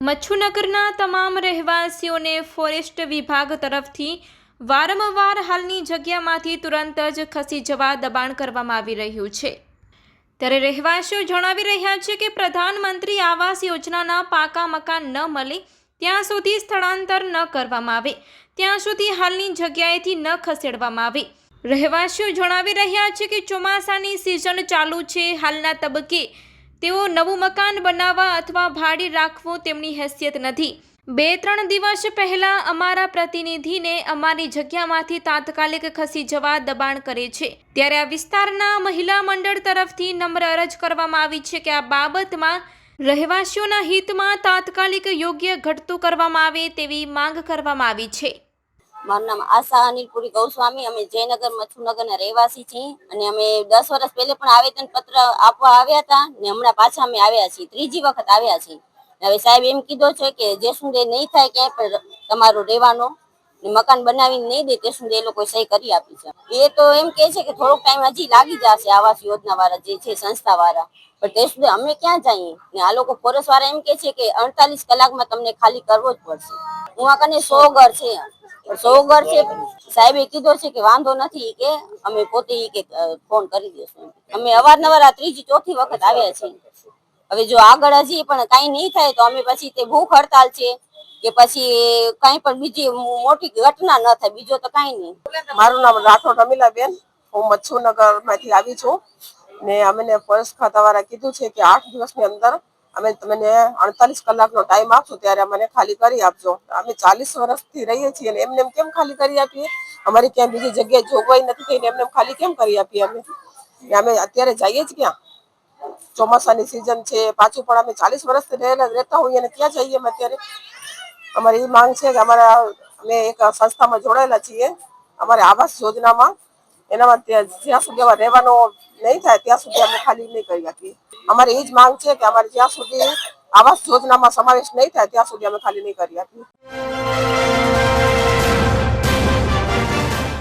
મચ્છુનગરના તમામ રહેવાસીઓને ફોરેસ્ટ વિભાગ તરફથી વારંવાર હાલની જગ્યામાંથી તુરંત જ ખસી જવા દબાણ કરવામાં આવી રહ્યું છે. ત્યારે રહેવાસીઓ જણાવી રહ્યા છે કે પ્રધાનમંત્રી આવાસ યોજનાના પાકા મકાન ન મળે, ત્યાં સુધી સ્થળાંતર ન કરવામાં આવે, ત્યાં સુધી હાલની જગ્યાએથી ન ખસેડવામાં આવે. રહેવાસીઓ જણાવી રહ્યા છે કે ચોમાસાની સિઝન ચાલુ છે, હાલના તબક્કે તેઓ નવું મકાન બનાવવા અથવા ભાડે રાખવું તેમની હેસિયત નથી. બે ત્રણ દિવસ પહેલા અમારા પ્રતિનિધિને અમારી જગ્યામાંથી તાત્કાલિક ખસી જવા દબાણ કરે છે. ત્યારે આ વિસ્તારના મહિલા મંડળ તરફથી નમ્ર અરજ કરવામાં આવી છે કે આ બાબતમાં રહેવાસીઓના હિતમાં તાત્કાલિક યોગ્ય ઘટતું કરવામાં આવે તેવી માંગ કરવામાં આવી છે. મારું નામ આશા અનિલપુરી ગૌસ્વામી. અમે જયનગર મથુનગરના રહેવાસી છીએ અને અમે દસ વર્ષ પહેલે પણ આવેદન પત્ર આપવા આવ્યા હતા ને હમણાં પાછા અમે આવ્યા છીએ. ત્રીજી વખત આવ્યા છીએ. હવે સાહેબ એમ કીધો છે કે જે સુધી નહીં થાય ક્યાંય પણ તમારું રહેવાનો મકાન બનાવીને નહીં દે તે સુધી એ લોકો સહી કરી આપી છે. એ તો એમ કે છે કે થોડોક ટાઈમ હજી લાગી જશે આવાસ યોજના વાળા જે છે સંસ્થા વાળા પણ તે સુધી અમે ક્યાં જઈએ? ને આ લોકો ફોરેસ્ટ વાળા એમ કે છે કે અડતાલીસ કલાકમાં તમને ખાલી કરવો જ પડશે. હું આ કને સો ઘર છે. પણ સો ઘર છે, સાહેબે કીધો છે કે વાંધો નથી કે અમે પોતે કે ફોન કરી દેશું અમે અવારનવાર આ ત્રીજી ચોથી વખત આવ્યા છીએ. હવે જો આગળ હજી પણ કઈ નહીં થાય તો અમે પછી તે ભૂખ હડતાલ છે કે પછી કઈ પણ બીજી મોટી ઘટના ન થાય, બીજો તો કઈ નહીં. મારું નામ રાઠોડ રમીલાબેન. હું મચ્છુનગરમાંથી આવી છું. ને અમને ખાતા વાળા કીધું છે કે આઠ દિવસની અંદર અમે તમને અડતાલીસ કલાકનો ટાઈમ આપશો ત્યારે અમને ખાલી કરી આપજો. અમે ચાલીસ વર્ષથી રહીએ છીએ અને એમને એમ કેમ ખાલી કરી આપીએ? અમારી ક્યાં બીજી જગ્યાએ જોગવાઈ નથી થઈને એમને એમ ખાલી કેમ કરી આપીએ અમે? અમે અત્યારે જઈએ જ ક્યાં? ચોમાસાની સિઝન છે, પાછું પણ અમે ચાલીસ વર્ષથી રહેલા રહેતા હોઈએ અને ક્યાં જઈએ અમે અત્યારે. અમારી એ માંગ છે કે અમારા અમે એક સંસ્થામાં જોડાયેલા છીએ. અમારે આવાસ યોજનામાં એનામાં જ્યાં સુધી અમારે રહેવાનો નહીં થાય, ત્યાં સુધી અમે ખાલી નહીં કરી આપીએ અમારે એ જ માંગ છે કે અમારે જ્યાં સુધી આવાસ યોજનામાં સમાવેશ નહીં થાય, ત્યાં સુધી અમે ખાલી નહીં કરી આપીએ